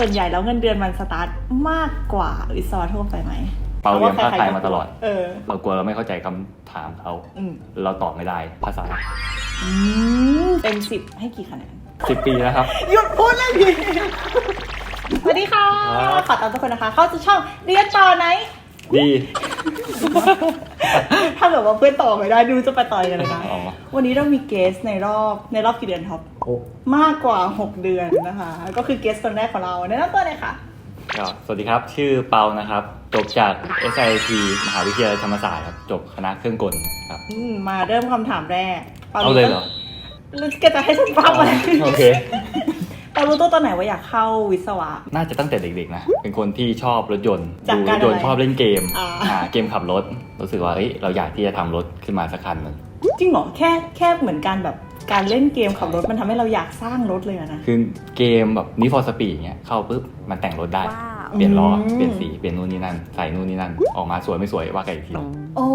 ส่วนใหญ่แล้วเงินเดือนมันสตาร์ทมากกว่าวิศวะทั่วไปไหมเปาเรียนภาษาไทยมาตลอด เออ เรากลัวเราไม่เข้าใจคำถามเขาอืมเราตอบไม่ได้ภาษาอืมเต็มสิบให้กี่คะแนนสิบปีแล้วครับ หยุดพูดเลยพี่สวัสดีค่ะครับขอต้อนรับทุกคนนะคะ เข้าสู่ช่องเรียนต่อไหน ดี ถ้าแบบว่าเพื่อนต่อไม่ได้ดูจะไปต่อยกันเลยนะ อ๋อ วันนี้เรามีเกสในรอบในรอบกี่เดือนท็อปโอ้มากกว่า 6 เดือนนะคะ ก็คือเกสคนแรกของเราแนะนำตัวเลยค่ะครับสวัสดีครับ ชื่อเปานะครับ จบจาก SIT มหาวิทยาลัยธรรมศาสตร์ครับ จบคณะเครื่องกลครับ อืมมาเริ่มคำถามแรกเอาเลยเหรอ รู้แกจะให้ฉันฟังไหมโอเค เปารู้ตัวตอนไหนว่าอยากเข้าวิศวะ น่าจะตั้งแต่เด็กๆนะ เป็นคนที่ชอบรถยนต์จากดูการรถยนต์อะไรชอบเล่นเกมอ่า อ่าเกมขับรถ รู้สึกว่าเอ้ยเราอยากที่จะทำรถขึ้นมาสักคันหนึ่งจริงเหรอแค่แค่เหมือนการแบบการเล่นเกมขับรถมันทำให้เราอยากสร้างรถเลยอะนะ คือเกมแบบนี้ฟอร์สปีดเงี้ยเข้าปุ๊บมันแต่งรถได้ ว้าว เปลี่ยนล้ออืมเปลี่ยนสีเปลี่ยนนู่นนี่นั่นใส่นู่นนี่นั่นออกมาสวยไม่สวยว่ากันอีกที โอ้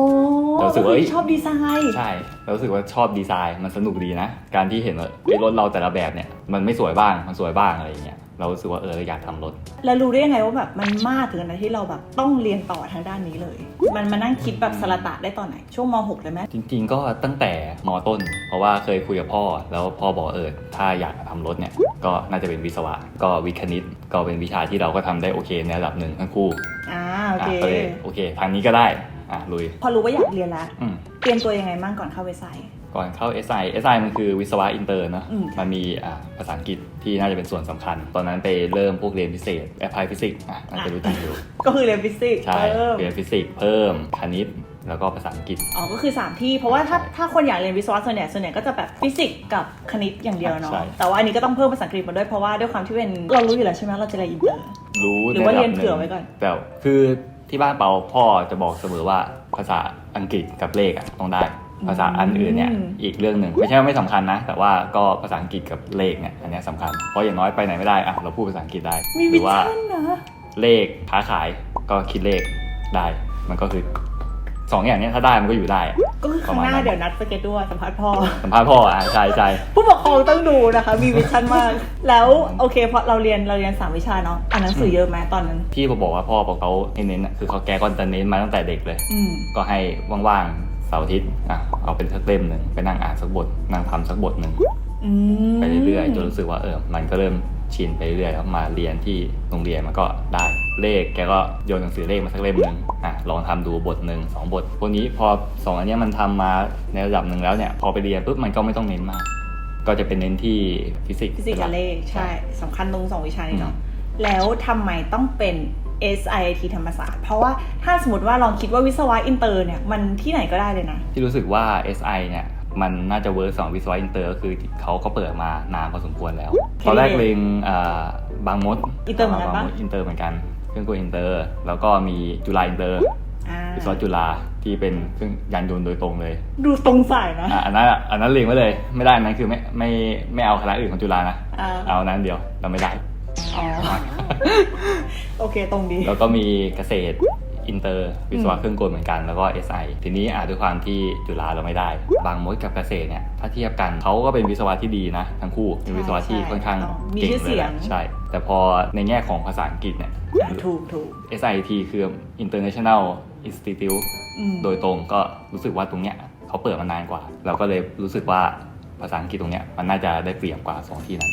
เรารู้สึกว่าเอ้ย ชอบดีไซน์ใช่เรารู้สึกว่าชอบดีไซน์มันสนุกดีนะ การที่เห็นว่าเอ้ยรถเราแต่ละแบบเนี่ยมันไม่สวยบ้างมันสวยบ้างอะไรอย่างเงี้ยเรารู้สึกว่าเออเราอยากทำรถ แล้วรู้ได้ยังไงว่าแบบมันมากถึงขนาดที่เราแบบต้องเรียนต่อทางด้านนี้เลย มันมานั่งคิดแบบสลัดตะได้ตอนไหน ช่วงม .6 เลยไหมจริงๆก็ตั้งแต่มต้น เพราะว่าเคยคุยกับพ่อ แล้วพ่อบอกเออถ้าอยากทำรถเนี่ย ก็น่าจะเป็นวิศวะ ก็วิทย์คณิต ก็เป็นวิชาที่เราก็ทำได้โอเคในระดับหนึ่งทั้งคู่อ่าโอเคอะก็เลยโอเคทางนี้ก็ได้อะลุย พอรู้ว่าอยากเรียนแล้วอืมเตรียมตัวยังไงบ้างก่อนเข้าเว็บไซต์ก่อนเข้า SI SI มันคือวิศวะอินเตอร์เนอะอืมมันมีอ่าภาษาอังกฤษที่น่าจะเป็นส่วนสำคัญ ตอนนั้นไปเริ่มพวกเรียนพิเศษ Apply Physics อะน่าจะรู้จักอยู่ ก็คือเรียนฟิสิกส์ใช่เพิ่มเรียนฟิสิกส์เพิ่มคณิต แล้วก็ภาษาอังกฤษ อ๋อ ก็คือ 3 ที่ เพราะว่าถ้าถ้าคนอยากเรียนวิศวะส่วนใหญ่ส่วนใหญ่ก็จะแบบฟิสิกส์กับคณิตอย่างเดียวเนาะ ใช่ แต่ว่าอันนี้ก็ต้องเพิ่มภาษาอังกฤษมาด้วย เพราะว่าด้วยความที่เป็นเรารู้อยู่แล้วใช่ไหมเราจะเรียนอินเตอร์ รู้หรือว่าใะดับเรียนเผื่อไว้ก่อน แต่คือที่บ้านเปาพ่อจะบอกเสมอว่าภาษาอังกฤษกับเลขอะต้องได้ ภาษาอันอื่นเนี่ยอืมอีกเรื่องหนึ่งไม่ใช่ว่าไม่สำคัญนะ แต่ว่าก็ภาษาอังกฤษกับเลขเนี่ยอันเนี้ยสำคัญเพราะอย่างน้อยไปไหนไม่ได้อะเราพูดภาษาอังกฤษได้มีหวิรือว่า ชั่นนะ เลขค้าขายก็คิดเลขได้ มันก็คือ สองอย่างเนี้ยถ้าได้มันก็อยู่ได้อะก็คือข้างหน้าเดี๋ยวนัดสเก็ตด้วยสัมภาษณ์พ่อ สัมภาษณ์พ่ออะใช่ใช่ผู้ปกครองต้องดูนะคะ มีวิชั่นมาก แล้วโอเคเพราะเราเรียนเราเรียนสามวิชาเนาะอ่านหนังสือเยอะไหมตอนนั้นที่ผมบอกว่าพ่อบอกเขาให้เน้นอะคือเขาแกก็จะเน้นมาตั้งแต่เด็กเลย อืม ก็ให้ว่างๆเสาร์อาทิตย์อะเอาเป็นสักเล่มหนึ่งไปนั่งอ่านสักบทนั่งทำสักบทหนึ่งอืมไปเรื่อยๆจนรู้สึกว่าเออมันก็เริ่มชินไปเรื่อยๆแล้วมาเรียนที่โรงเรียนมันก็ได้เลขแกก็โยนหนังสือเลขมาสักเล่มหนึ่งอะ ลองทำดูบทหนึ่งสองบทพวกนี้พอสองอันเนี้ยมันทำมาในระดับหนึ่งแล้วเนี่ยพอไปเรียนปุ๊บมันก็ไม่ต้องเน้นมาก ก็จะเป็นเน้นที่ฟิสิกส์ฟิสิกส์กับเลขใช่สำคัญตรงสองวิชานี้เนาะอืมแล้วทำไมต้องเป็น SIT ธรรมศาสตร์ เพราะว่าถ้าสมมติว่าลองคิดว่าวิศวะอินเตอร์เนี่ยมันที่ไหนก็ได้เลยนะ ที่รู้สึกว่า SI เนี่ยมันน่าจะเวิร์กสองวิศวะอินเตอร์ก็คือเขาก็เปิดมานานพอสมควรแล้ว ตอนแรกเล็งอ่าบางมดอินเตอร์เหมือนกันปะบางมดอินเตอร์เหมือนกัน เครื่องกลอินเตอร์ แล้วก็มีจุฬาอินเตอร์อ่าวิศวะจุฬาที่เป็นเครื่องยานยนต์โดยตรงเลย ดูตรงสายนะอะอันนั้นอะอันนั้นเล็งไว้เลย ไม่ได้อันนั้นคือไม่ไม่ไม่เอาคณะอื่นของจุฬานะอ่าเอาอันนั้นเดียวเราไม่ได้ อ๋อ โอเคตรงดี แล้วก็มีเกษตร อินเตอร์วิศวะเครื่องกลเหมือนกันแล้วก็ SI ทีนี้อะด้วยความที่จุฬาเราไม่ได้ บางมดกับเกษตรเนี่ยถ้าเทียบกันเขาก็เป็นวิศวะที่ดีนะ ทั้งคู่เป็นวิศวะที่ใช่ค่อนข้างมีเก่งชื่อเลเสียยแหงละใช่ แต่พอในแง่ของภาษาอังกฤษเนี่ยอะถูกถูก SIT คือ International Institute อืมโดยตรงก็รู้สึกว่าตรงเนี้ยเขาเปิดมานานกว่า เราก็เลยรู้สึกว่าภาษาอังกฤษตรงเนี้ยมันน่าจะได้เปรียบกว่าสองที่นั้น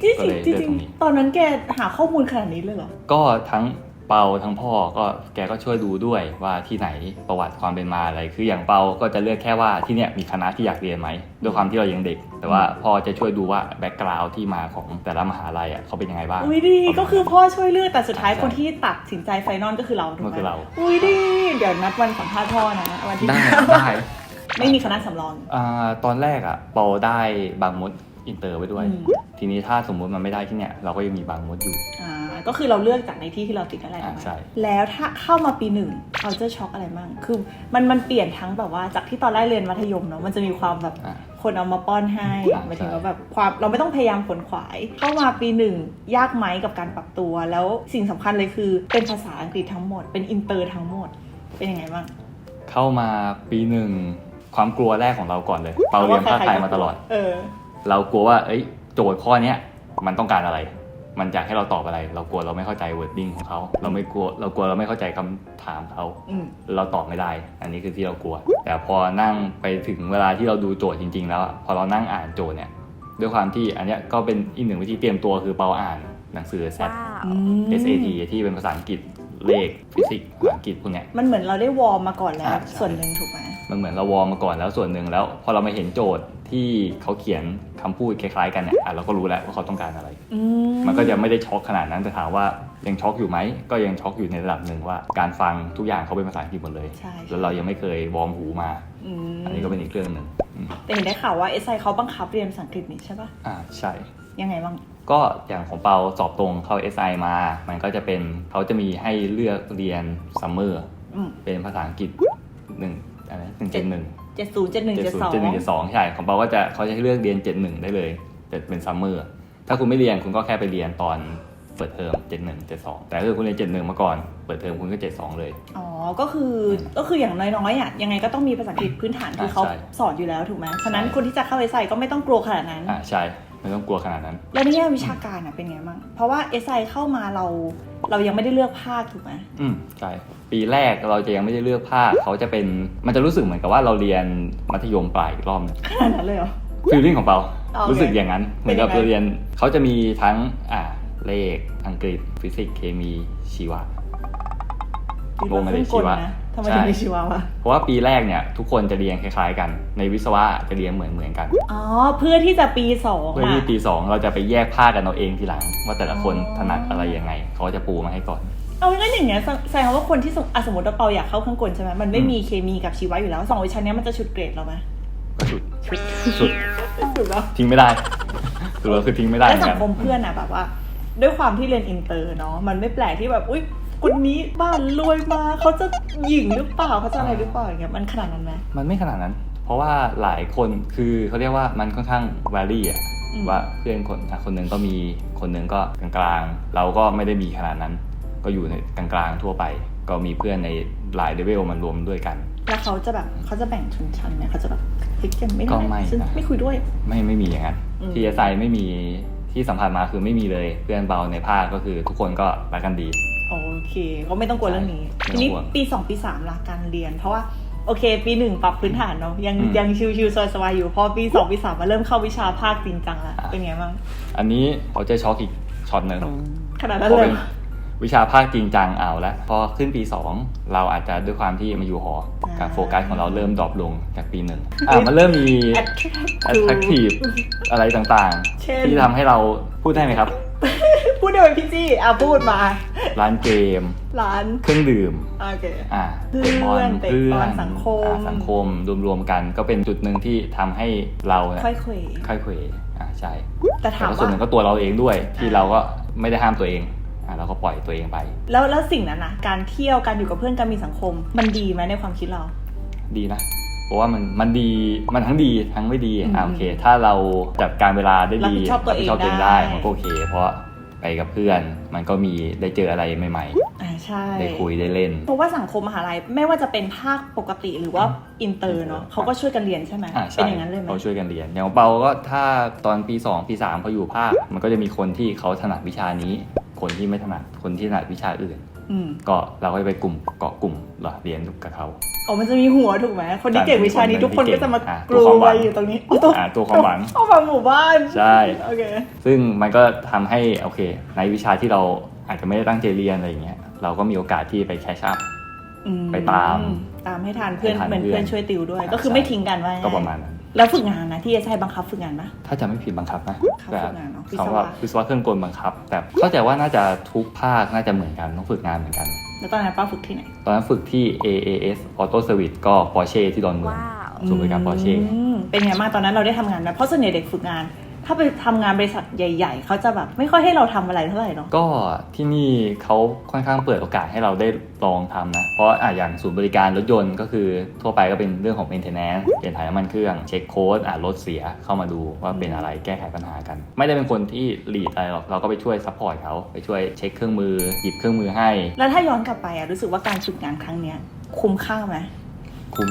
ที่ก็จเลริยงเลือกจริตรงงนี้ๆตอนนั้นแกหาข้อมูลขนาดนี้เลยเหรอ ก็ทั้ง เปาทั้งพ่อก็แกก็ช่วยดูด้วยว่าที่ไหนประวัติความเป็นมาอะไร คืออย่างเปาก็จะเลือกแค่ว่าที่เนี่ยมีคณะที่อยากเรียนไหมด้วยความที่เรายังเด็ก แต่ว่าพ่อจะช่วยดูว่าแบ็กกราวด์ที่มาของแต่ละมหาลัยอะเขาเป็นยังไงบ้างอุ้ยดีก็คือพ่อช่วยเลือกแต่สุดท้ายใช่คนที่ตัดสินใจไฟนอลก็คือเราถูกก็ไหมคือเราอุ้ยดีเดี๋ยวนัดวันสัมภาษณ์พ่อนะวันที่ได้ห้าได้ไม่มีคณะสำรองอ่าตอนแรกอะเปาได้บางมดอินเตอร์ไว้ด้วยอืมทีนี้ถ้าสมมุติมันไม่ได้ที่เนี่ยเราก็ยังมีบางมดอยู่อ่า ก็คือเราเลือกจากในที่ที่เราติดอะไรอ่าใช่แล้วถ้าเข้ามาปีหนึ่งเราจะช็อกอะไรบ้างคือมันมันเปลี่ยนทั้งแบบว่าจากที่ตอนแรกเรียนมัธยมเนาะมันจะมีความแบบอ่าคนเอามาป้อนให้อ่าหมายถึงใช่ว่าแบบความเราไม่ต้องพยายามขนขวาย เข้ามาปีหนึ่งยากไหมกับการปรับตัว แล้วสิ่งสำคัญเลยคือเป็นภาษาอังกฤษทั้งหมด เป็นอินเตอร์ทั้งหมด เป็นยังไงบ้าง เข้ามาปีหนึ่งความกลัวแรกของเราก่อนเลย เปาเรียนภาษาไทยมาตลอดเออเรากลัวว่า เอ้ย โจทย์ข้อเนี้ยมันต้องการอะไร มันจะให้เราตอบอะไร เรากลัวเราไม่เข้าใจ wording ของเขาเราไม่กลัวเรากลัวเราไม่เข้าใจคำถามเขา อืม เราตอบไม่ได้ อันนี้คือที่เรากลัว แต่พอนั่งไปถึงเวลาที่เราดูโจทย์จริง ๆ แล้วอะพอเรานั่งอ่านโจทย์เนี่ย ด้วยความที่อันเนี้ยก็เป็นอีกหนึ่งวิธีเตรียมตัวคือเปาอ่านหนังสือ Z ว้าว อืม SAT ที่เป็นภาษาอังกฤษเลขฟิสิกส์ภาษาอังกฤษพวกเนี้ย มันเหมือนเราได้วอร์มมาก่อนแล้ว อ่าใช่ ส่วนหนึ่งถูกไหม มันเหมือนเราวอร์มมาก่อนแล้วส่วนหนึ่งแล้ว พอเรามาเห็นโจทย์ที่เขาเขียนคำพูดคล้ายๆกันเนี่ยอะเราก็รู้แล้วว่าเขาต้องการอะไรอืมันก็จะไม่ได้ช็อกขนาดนั้นแต่ถามว่ายังช็อกอยู่ไหมก็ยังช็อกอยู่ในระดับหนึ่งว่า การฟังทุกอย่างเขาเป็นภาษาอังกฤษหมดเลยใช่แล้วเรายังไม่เคยวอร์มหูมาอืมอันนี้ก็เป็นอีกเรื่องหนึ่งอืมแต่เห็นได้ข่าวว่าเอสไอเขาบังคับเรียนภาษาอังกฤษนี่ใช่ปะอ่าใช่ยังไงบ้างก็อย่างของเปาสอบตรงเข้า SI มา มันก็จะเป็นเขาจะมีให้เลือกเรียนซัมเมอร์อืมเป็นภาษาอังกฤษหนึ่ง อะไรหนึ่งเจ็ดหนึ่งเจ็ดศูนย์เจ็ดหนึ่งเจ็ดเจ็ดศูนสอย์งเจ็ดหนึ่งเจ็ดสองใช่ของเปาก็จะเขาจะให้เลือกเรียนเจ็ดหนึ่งได้เลยแต่เป็นซัมเมอร์ถ้าคุณไม่เรียนคุณก็แค่ไปเรียนตอนเปิดเทอมเจ็ดหนึ่งเจ็ดสองแต่ถ้าเกิดคุณเรียนเจ็ดหนึ่งมาก่อนเปิดเทอมคุณก็เจ็ดสองเลย อ๋อ ก็คือก็คืออย่างน้อยๆอะยังไงก็ต้องมีภาษาอังกฤษพื้นฐานคือเขาใช่สอนอยู่แล้วถูกไหมฉะนั้นใช่คนที่จะเข้าเอสไอก็ไม่ต้องกลัวขนาดนั้นอ่าใช่ ไม่ต้องกลัวขนาดนั้น แล้วในแง่วิชาการอะเป็นไงบ้าง เพราะว่าเอสไอเข้ามาเราเรายังไม่ได้เลือกภาคถูกไหมอืมใช่ปีแรกเราจะยังไม่ได้เลือกภาคเขาจะเป็นมันจะรู้สึกเหมือนกับว่าเราเรียนมัธยมปลายอีกรอบหนึง ขนาดนั้นเลยเหรอ ฟีลลิ่งของเปาโอเครู้สึกอย่างนั้น เหมือนกับเป็นยังไง เราเรียนเขาจะมีทั้งอ่าเลขอังกฤษ ฟิสิกส์เคมีชีวะ รวมมาเลยชีวะนะทำไมใช่ถึงมีชีวะวะเพราะว่าปีแรกเนี่ยทุกคนจะเรียนคล้ายๆกัน ในวิศวะจะเรียนเหมือนเหมือนๆกัน อ๋อ เพื่อที่จะปีสองเพื่ออะที่ปีสองเราจะไปแยกภาคกันเอาเองทีหลัง ว่าแต่ละคนอ๋อถนัดอะไรยังไง เขาจะปูมาให้ก่อน เอางั้นอย่างเงี้ยแสแสดงว่าคนที่สมอะสมมติว่าเปาอยากเข้าเครื่องกลใช่ไหมมันไม่อืมมีเคมีกับชีวะอยู่แล้วสองวิชาเนี้ยมันจะชุดเกรดเราไหมก็สุดสุดถูกแล้วทิ้งไม่ได้ตัวเราคือทิ้งไม่ได้เหแล้วมือนสักังนคมเพื่อนอะแบบว่า ด้วยความที่เรียนอินเตอร์เนาะมันไม่แปลกที่แบบอุ้ย คนนี้บ้านรวยมาเขาจะหยิ่งหรือเปล่าเขาจะอะไรหรือเปล่าอย่างเงี้ยมันขนาดนั้นไหมมันไม่ขนาดนั้น เพราะว่าหลายคนคือเขาเรียกว่ามันค่อนข้างวารี่อะอืมว่าเพื่อนคนอะคนหนึ่งก็มีคนหนึ่งก็กลางๆ เราก็ไม่ได้มีขนาดนั้น ก็อยู่ในกลางๆทั่วไป ก็มีเพื่อนในหลายเลเวลมันรวมด้วยกัน แล้วเขาจะแบบเขาจะแบ่งชนชั้นไหมเขาจะแบบเฮ้ยกันไม่ก็ได้ไม่ฉันนะไม่คุยด้วย ไม่ไม่มีอย่างนั้นอืมทีเอสไอไม่มีที่สัมผัสมาคือไม่มีเลยเพื่อนเบาในภาคก็คือทุกคนก็รักกันดีโอ เค ก็ไม่ต้องกลัวเรื่องนี้ใช่ทีนี้ไม่ต้องกลัวปีสองปีสามละการเรียน เพราะว่าโอเค ปีหนึ่งปรับพื้นฐานเนาะยังอืมยังชิวๆสบายๆอยู่ พอปีสองปีสามมาเริ่มเข้าวิชาภาคจริงจังละอะเป็นไงบ้างอันนี้เขาจะช็อกอีกช็อตหนึ่งขนาดนั้นพอเลเป็ยนวิชาภาคจริงจังเอาแล้วพอขึ้นปี 2 เราอาจจะด้วยความที่มาอยู่หอการโฟกัสของเราเริ่มดรอปลงจากปีหนึ่งอะมันเริ่มมี attractive อะไรต่างเช่นๆที่ทำให้เราพูดได้ไหมครับ พูดได้ไหมพี่จี้อะพูดมา ร้านเกม ร้าน เครื่องดื่ม โอเค อ่าเพื่อนเตะบอลสังคม อ่าสังคมรวมๆกันก็เป็นจุดหนึ่งที่ทำให้เราเนี่ยค่อยเขวค่อยเขวอ่าใช่แต่ถามแล้วส่วนว่าหนึ่งก็ตัวเราเองด้วย ที่เราก็ไม่ได้ห้ามตัวเองอ่าเราก็ปล่อยตัวเองไป แล้วแล้วสิ่งนั้นนะการเที่ยวการอยู่กับเพื่อนการมีสังคม มันดีไหมในความคิดเรา ดีนะเพราะว่ามันมันดีมันทั้งดีทั้งไม่ดีอืมอ่าโอเค ถ้าเราจัดการเวลาได้ดีรับผิดชอบตัวเองรับผิดชอบตัวเองได้ได้ มันก็โอเค เพราะ ไปกับเพื่อน มันก็มีได้เจออะไรใหม่อ่าใช่ ๆ ได้คุยได้เล่น เพราะว่าสังคมมหาลัยไม่ว่าจะเป็นภาคปกติหรือว่าอินเตอร์เนาะเขาก็ช่วยกันเรียนใช่ไหมอ่าเป็นใช่อย่างนั้นเลยไหมเขาช่วยกันเรียน อย่างของเปาก็ถ้าตอนปี 2 ปี 3พออยู่ภาค มันก็จะมีคนที่เขาถนัดวิชานี้ คนที่ไม่ถนัด คนที่ถนัดวิชาอื่น อืมก็เราก็จะไปกลุ่มเกาะกลุ่มเหรอเรียนกับเขา อ๋อมันจะมีหัวถูกไหมคนที่เก่งวิชานี้ใช่ทุกคนก็จะมาอะกลัตัวความหวัวงอยู่ตรงนี้อ๋อตัวอ่าตัวความหวังเอาฟังหมู่บ้านใช่โอเคซึ่งมันก็ทำให้โอเค ในวิชาที่เราอาจจะไม่ได้ตั้งใจเรียนอะไรอย่างเงี้ยเราก็มีโอกาสที่ไปแคชชัพอืมไปตาม ตามให้ทันเพื่อนให้ทันเหมือนเพื่เพื่ออนนช่วยติวด้วยอ่าก็คือใช่ไม่ทิ้งกันไว้ก็ประมาณนั้น แล้วฝึกงานนะที่เอสไบังคับฝึกงานปะ ถ้าจะไม่ผิดบังคับนะเขาแต่ฝึกงานเนอะวิศวะคำว่าวิศวะเครื่องกลบังคับ แต่เข้าใจว่าน่าจะทุกภาคน่าจะเหมือนกันต้องฝึกงานเหมือนกัน แล้วตอนนั้นป้าฝึกที่ไหนตอนนั้นฝึกที่ AAS Auto Service ก็ Porsche ที่ดอนเมือง ว้าว ศูนย์บริการ Porsche อืมเป็นไงบ้างตอนนั้นเราได้ทำงานไหมเพราะส่วนใหญ่เด็กฝึกงาน ถ้าไปทำงานบริษัทใหญ่ ๆ เขาจะแบบไม่ค่อยให้เราทำอะไรเท่าไหร่เนาะก็ที่นี่เขาค่อนข้างเปิดโอกาสให้เราได้ลองทำนะ เพราะอะอย่างศูนย์บริการรถยนต์ก็คือทั่วไปก็เป็นเรื่องของ maintenance เปลี่ยนถ่ายน้ำมันเครื่อง เช็คโค้ดอะรถเสียเข้ามาดูว่าเป็นอะไรแก้ไขปัญหากัน ไม่ได้เป็นคนที่ลีดอะไรหรอกเราก็ไปช่วยซัพพอร์ตเขาไปช่วยเช็คเครื่องมือหยิบเครื่องมือให้ แล้วถ้าย้อนกลับไปอะรู้สึกว่าการฝึกงานครั้งเนี้ยคุ้มค่าไหมคุ้ม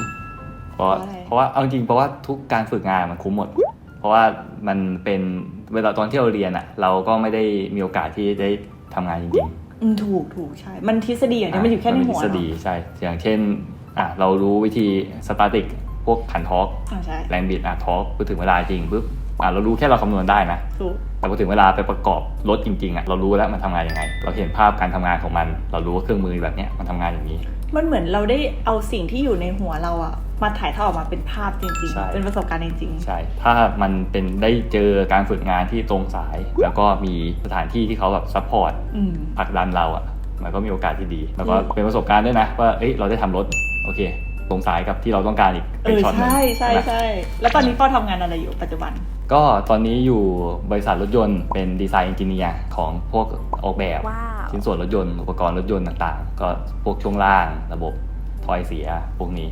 เพราะเพราะอะไรเพราะว่าเอาจริงๆเพราะว่าทุกการฝึกงานมันคุ้มหมดเพ ราะว่ามันเป็นเวลาตอนที่เราเรียนอะเราก็ไม่ได้มีโอกาสที่ได้ทำงานจริงอืมถูกถูกใช่ มันทฤษฎีอย่างๆเดียวมันอยู่แค่ในหัวทฤษฎีใช่ อย่างเช่นอะเรารู้วิธีสตาติกพวกขันทอร์กอ่าใช่แรงบิดอะทอร์กพอถึงเวลาจริงปุ๊บอะเรารู้แค่เราคำนวณได้นะถูกแต่พอถึงเวลาไปประกอบรถจริงๆอะเรารู้แล้วมันทำงานยังไง เราเห็นภาพการทำงานของมัน เรารู้ว่าเครื่องมือแบบเนี้ยมันทำงานอย่างนี้ มันเหมือนเราได้เอาสิ่งที่อยู่ในหัวเราอะมาถ่ายทอดออกมาเป็นภาพจริงใช่ ๆ เป็นประสบการณ์จริงใช่ ถ้ามันเป็นได้เจอการฝึกงานที่ตรงสาย แล้วก็มีสถานที่ที่เขาแบบซัพพอร์ตๆอืม ผลักดันเราอะ มันก็มีโอกาสที่ดี แล้วก็อืมเป็นประสบการณ์ด้วยนะ ว่า เอ้ย เราได้ทำรถ โอเค ตรงสายกับที่เราต้องการอีกเอเป็นอช็อตหนึงใช่ใช่นะ ใช่แล้วตอนนี้ป้อทำงานอะไรอยู่ปัจจุบัน ก็ตอนนี้อยู่บริษัทรถยนต์เป็นดีไซน์เอนจิเนียร์ของพวกออกแบบว้าว ชิ้นส่วนรถยนต์อุปกรณ์รถยนต์ต่างๆ ก็พวกช่วงล่างระบบถอยเสียพวกนี้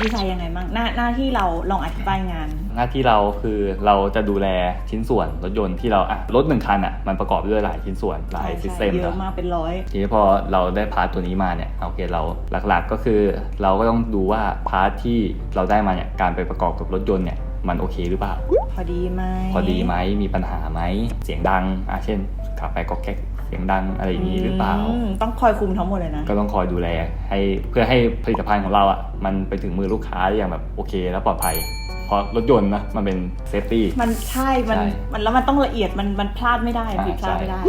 ดีไซน์ยังไงบ้างหน้าหน้าที่เราลองอธิบายงาน หน้าที่เราคือเราจะดูแลชิ้นส่วนรถยนต์ที่เราอะรถหนึ่งคันอะมันประกอบด้วยหลายชิ้นส่วนหลายใช่ซิสใช่เต็มเยเนอะอะมากเป็นร้อยทีนี้พอเราได้พาร์ทตัวนี้มาเนี่ยโอเคเราหลักๆก็คือ เราก็ต้องดูว่าพาร์ทที่เราได้มาเนี่ยการไปประกอบกับรถยนต์เนี่ยมันโอเคหรือเปล่า พอดีไหมพอดีไหมมีปัญหาไหมเสียงดังอะเช่นขับไปก็แก๊กเสียงดังอะไรอย่างนี้หรือเปล่า มต้องคอยคุมทั้งหมดเลยนะ ก็ต้องคอยดูแล ให้เพื่อให้ผลิตภัณฑ์ของเราอะมันไปถึงมือลูกค้าได้อย่างแบบโอเคและปลอดภัย เพราะรถยนต์นะมันเป็นเซฟตี้ มันใช่ มันใช่มันแล้วมันต้องละเอียดมันมันพลาดไม่ได้อ่าผิดพลาดใช่ ไม่ได้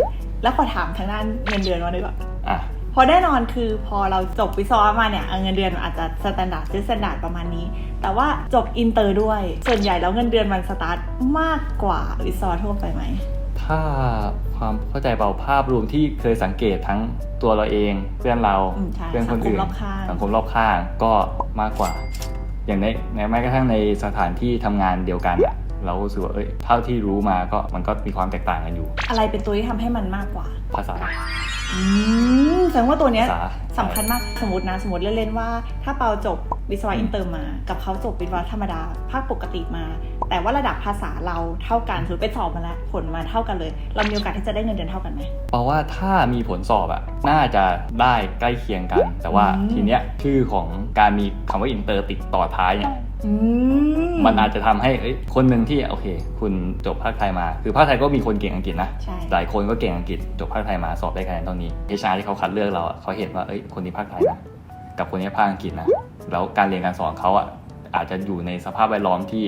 แล้วขอถามทางด้านเงินเดือนมาดีกว่าอะ เพอแน่นอนคือพอเราจบวิศวะมาเนี่ยเงินเดือนมันอาจจะสแตนดาร์ดซื้อสแตนดาร์ดประมาณนี้ แต่ว่าจบอินเตอร์ด้วย ส่วนใหญ่แล้วเงินเดือนมันสตาร์ทมากกว่าวิศวะทั่วไปไหมถ้า ความเข้าใจเบาภาพรวมที่เคยสังเกตทั้งตัวเราเอง เพื่อนเราอืมใช่เพื่อนคนอื่นสังคมรอบข้าง สังคมรอบข้างก็มากกว่า อย่างในในแม้กระทั่งในสถานที่ทำงานเดียวกันอะ เราก็รู้สึกว่าเอ้ยเท่าที่รู้มาก็มันก็มีความแตกต่างกันอยู่ อะไรเป็นตัวที่ทำให้มันมากกว่า ภาษา อืมแสดงว่าตัวเนี้ยภาษาสำคัญมากสมมตินะ สมมติเล่นๆว่า ถ้าเปาจบวิศวะอินเตอร์มา กับเขาจบวิศวะธรรมดา ภาคปกติมา แต่ว่าระดับภาษาเราเท่ากันสมมติไปสอบมาแล้วผลมาเท่ากันเลย เรามีโอกาสที่จะได้เงินเดือนเท่ากันไหม เพราะว่าถ้ามีผลสอบอะน่าจะได้ใกล้เคียงกัน แต่ว่าอืม ทีเนี้ยชื่อของการมีคำว่าอินเตอร์ติดต่อท้ายเนี่ยอื มมันอาจจะทำให้เอ้ยคนหนึ่งที่โอเค คุณจบภาคไทยมา คือภาคไทยก็มีคนเก่งอังกฤษนะใช่หลายคนก็เก่งอังกฤษจบภาคไทยมาสอบได้คะแนนเท่านี้เอชาที่เขาคัดเลือกเราอะเขาเห็นว่าเอ้ยคนนี้ภาคไทยนะกับคนนี้ภาคอังกฤษนะแล้วการเรียนการสอนเขาอะอาจจะอยู่ในสภาพแวดล้อมที่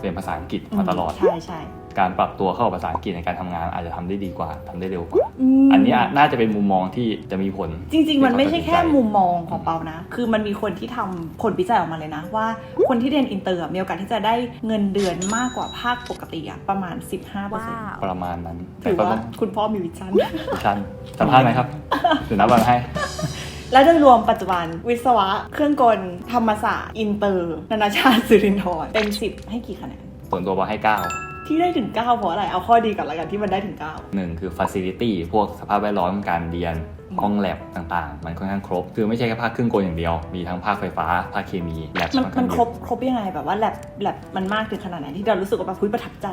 เป็นภาษาอังกฤษมาตลอดใช่ใช่ การปรับตัวเข้ากับภาษาอังกฤษในการทำงานอาจจะทำได้ดีกว่าทำได้เร็วกว่ามอันนี้อะน่าจะเป็นมุมมองที่จะมีผล จริง ๆ มันไม่ใช่แค่ที่เขาตัดสินใจมุมมองของเปานะ คือมันมีคนที่ทำผลวิจัยออกมาเลยนะ ว่าคนที่เรียนอินเตอร์อะมีโอกาสที่จะได้เงินเดือนมากกว่าภาคปกติอะประมาณ 15%ว้าวประมาณนั้นถือก็ว่าต้องคุณพ่อมีวิชั่นชันสัมภาษณ์ไหมครับเดี๋ยวนับวันให้และโดยรวมปัจจุบันวิศวะ เครื่องกล ธรรมศาสตร์ อินเตอร์ นานาชาติสิรินทรเต็ม10 ให้กี่คะแนนส่วนตัวบอกให้เก้า ที่ได้ถึง 9 เพราะอะไร เอาข้อดีก่อนละกันที่มันได้ถึง 9 หนึ่งคือ facility พวกสภาพแวดล้อมการเรียนห้องแลบต่างๆ มันค่อนข้างครบ คือไม่ใช่แค่ภาคเครื่องกลอย่างเดียว มีทั้งภาคไฟฟ้า ภาคเคมีแลบมันค่อนข้ามันงเยครบอะครบยังไงแบบว่าแลบแลบมันมากถึงขนาดไหนที่เรารู้สึกว่าแบบคุยประทับใจ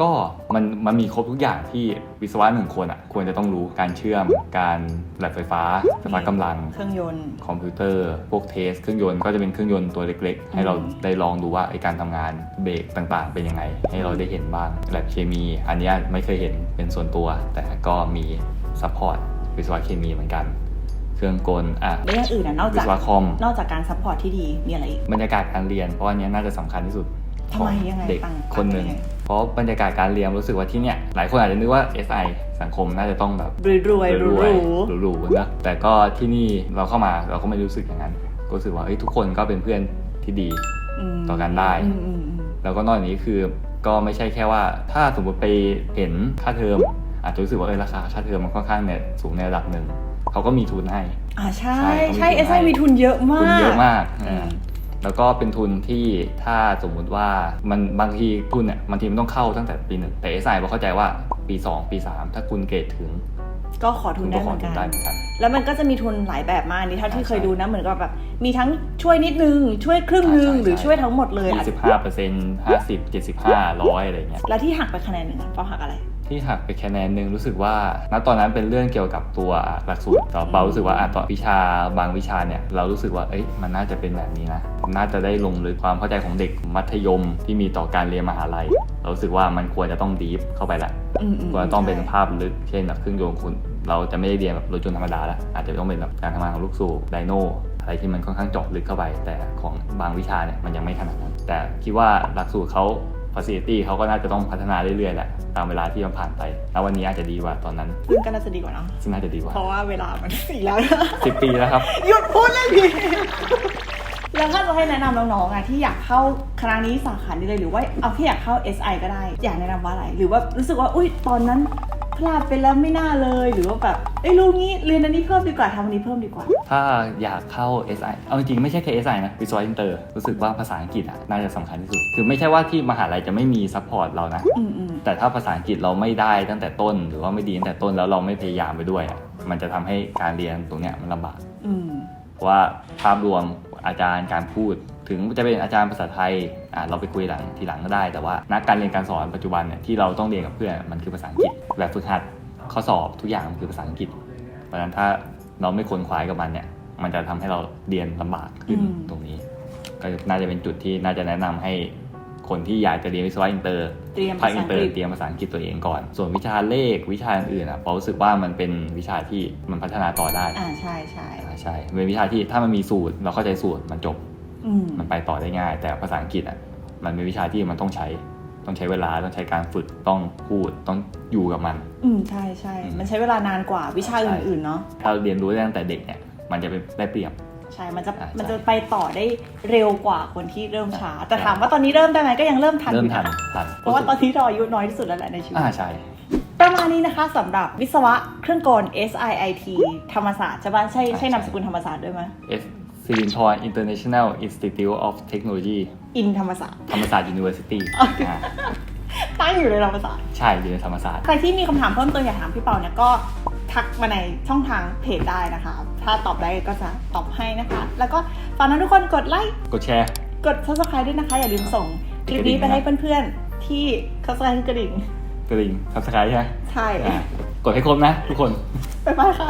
ก็มันมันมีครบทุกอย่างที่วิศวะหนึ่งคนอะควรจะต้องรู้การเชื่อม การแลบไฟฟ้าไฟฟ้ากำลัง เครื่องยนต์ คอมพิวเตอร์ พวกเทส เครื่องยนต์ก็จะเป็นเครื่องยนต์ตัวเล็กๆ ให้เราอืมได้ลองดูว่าไอการทำงานเบรกต่างๆ เป็นยังไง ให้เราได้เห็นบ้างแลบเคมี อันเนี้ยไม่เคยเห็นเป็นส่วนตัว แต่ก็มีซัพพอร์ตวิศวะเคมีเหมือนกันเครื่องกลอะและอย่างอื่นนะนอกวิจากศวะคอมนอกจากการซัพพอร์ตที่ดีมีอะไรอีกบรรยากาศการเรียนเพราะอันเนี้ยน่าจะสำคัญที่สุดทำไมยังไงเด็กต่างคนหนึ่งต่างยังไง เพราะบรรยากาศการเรียนรู้สึกว่าที่เนี่ยหลายคนอาจจะนึกว่า SI สังคมน่าจะต้องแบบรวยรวยหรูหรูหรูๆนะแต่ก็ที่นี่เราเข้ามาเราก็ไม่รู้สึกอย่างนั้นก็รู้สึกว่าเอ้ยทุกคนก็เป็นเพื่อนที่ดีมต่อกันได้อืมอืมอืมแล้วก็นอกจากนี้คือก็ไม่ใช่แค่ว่า ถ้าสมมติไปเห็นค่าเทอม อาจจะรู้สึกว่าเออราคาค่าเทอมมันค่อนข้างเนี่ยสูงในระดับหนึ่งเขาก็มีทุนให้อ่าใช่ใช่ใช่เขามีทุนเอสไอให้มีทุนเยอะมากทุนเยอะมากอือ่าม แล้วก็เป็นทุนที่ถ้าสมมุติว่ามันบางทีทุนเนี่ยบางทีมันต้องเข้าตั้งแต่ปีหนึ่งแต่เอสไอเราเข้าใจว่าปี 2 ปี 3 ถ้าคุณเกรดถึง ก็ขอทุคุนณได้ก็เหขอมือนทุกันนได้เหมือนกัน แล้วมันก็จะมีทุนหลายแบบมากอันนี่เท่าที่ใช่เคยดูนะเหมือนกับแบบมีทั้งช่วยนิดนึง ช่วยครึ่งนึงใช่ใช่หรือช่วยทั้งหมดเลยอะ25เปอร์เซ็นต์ห้าสิบเจ็ดสิบห้าร้อยอะไรเงี้ย แล้วที่หักไปคะแนนหนึ่งอะเพราะหักอะไร ที่หักไปคะแนนหนึ่งรู้สึกว่า ณ ตอนนั้นเป็นเรื่องเกี่ยวกับตัวหลักสูตรแต่เปารู้สึกว่าอะตอนวิชาบางวิชาเนี่ยเรารู้สึกว่าเอ้ยมันน่าจะเป็นแบบนี้นะ น่าจะได้ลงลึกความเข้าใจของเด็กมัธยมที่มีต่อการเรียนมหาลัย เรารู้สึกว่ามันควรจะต้องดีฟเข้าไปละอืมอืมควรจะต้องเป็นใช่ภาพลึกเช่นแบบเครื่องยนต์คุณ เราจะไม่ได้เรียนแบบรถยนต์ธรรมดาแล้วอาจจะต้องเป็นแบบการทำงานของลูกสูบไดโนอะไรที่มันค่อนข้างเจาะลึกเข้าไป แต่ของบางวิชาเนี่ยมันยังไม่ขนาดนั้น แต่คิดว่าหลักสูตรเขา facility เขาก็น่าจะต้องพัฒนาเรื่อยๆแหละตามเวลาที่มันผ่านไป แล้ววันนี้อาจจะดีกว่าตอนนั้นซึ่งก็น่าจะดีกว่าเนาะซึ่งน่าจะดีกว่า เพราะว่าเวลามันอีกแล้วสิบปีแล้วครับ หยุดพูดเลยพี่ แล้วถ้าจะให้แนะนำน้องๆอะที่อยากเข้าคณะนี้สาขานี้เลยหรือว่าเอาที่อยากเข้า SI ก็ได้ อยากแนะนำว่าอะไร หรือว่ารู้สึกว่าอุ้ยตอนนั้นพลาดไปแล้วไม่น่าเลยหรือว่าแบบเอ้ยรู้งี้เรียนอันนี้เพิ่มดีกว่าทำอันนี้เพิ่มดีกว่า ถ้าอยากเข้า SI เอาจริงๆไม่ใช่แค่ SI นะวิศวะอินเตอร์รู้สึกว่าภาษาอังกฤษอะน่าจะสำคัญที่สุด คือไม่ใช่ว่าที่มหาลัยจะไม่มีซัพพอร์ตเรานะ อืมอืมแต่ถ้าภาษาอังกฤษเราไม่ได้ตั้งแต่ต้น หรือว่าไม่ดีตั้งแต่ต้นแล้วเราไม่พยายามไปด้วยอะมันจะทำให้การเรียนตรงเนี้ยมันลำบาก อืม เพราะว่าภาพรวม อาจารย์การพูด ถึงจะเป็นอาจารย์ภาษาไทยอะเราไปคุยหลังทีหลังก็ได้ แต่ว่านักการเรียนการสอนปัจจุบันเนี่ยที่เราต้องเรียนกับเพื่อนมันคือภาษาอังกฤษแบบฝึกหัดข้อสอบทุกอย่างมันคือภาษาอังกฤษ เพราะฉะนั้นถ้าเราไม่ค้นคว้ากับมันเนี่ย มันจะทำให้เราเรียนลำบากขึ้นตรงนี้ ก็น่าจะเป็นจุดที่น่าจะแนะนำให้ คนที่อยากจะเรียนวิศวะอินเตอร์เตรียมภาภาคษาอิอันงเตอกฤษร์เตรียมภาษาอังกฤษตัวเองก่อน ส่วนวิชาเลขวิชาอื่นๆอะเรารู้สึกว่ามันเป็นวิชาที่มันพัฒนาต่อได้อ่าใช่ใช่อ่าใช่มันเป็นวิชาที่ถ้ามันมีสูตรเราเข้าใจสูตรมันจบอืมมันไปต่อได้ง่าย แต่ภาษาอังกฤษอะมันเป็นวิชาที่มันต้องใช้ต้องใช้เวลาต้องใช้การฝึกต้องพูดต้องอยู่กับมัน อืมใช่ใช่อืมมันใช้เวลานานกว่าวิชาอื่นๆเนาะถ้าเราเรียนรู้ได้ตั้งแต่เด็กเนี่ยมันจะเป็นได้เปรียบ ใช่มันจะอ่าใช่ มันจะไปต่อได้เร็วกว่าคนที่เริ่มช้า แต่ใช่ถามว่าตอนนี้เริ่มได้ไหมก็ยังเริ่มทันอเริ่มยู่ทันนะทันเพราะว่าตอนนี้เราอายุน้อยที่สุดแล้วแหละในชีวิต อ่าใช่ ประมาณนี้นะคะสำหรับวิศวะเครื่องกล SIIT ธรรมศาสตร์ใช่ปะใช่ ใช่นามสกุลธรรมศาสตร์ด้วยไหม S สิรินทร International Institute of Technology อินธรรมศาสตร์ ธรรมศาสตร์ University อ่าตั้งอยู่ในธรรมศาสตร์ ใช่อยู่ในธรรมศาสตร์ ใครที่มีคำถามเพิ่มเติมอยากถามพี่เปาเนี่ยก็ทักมาในช่องทางเพจได้นะคะ ถ้าตอบได้ก็จะตอบให้นะคะ แล้วก็ฝากนั้นทุกคนกดไลค์ กดแชร์ กด subscribe ด้วยนะคะ อย่าลืมส่งคลิปนี้ไปให้เพื่อนๆ ที่ subscribe กระดิ่ง กระดิ่ง subscribe ใช่ไหมใช่อ่ากดให้ครบนะทุกคน บ๊ายบายค่ะ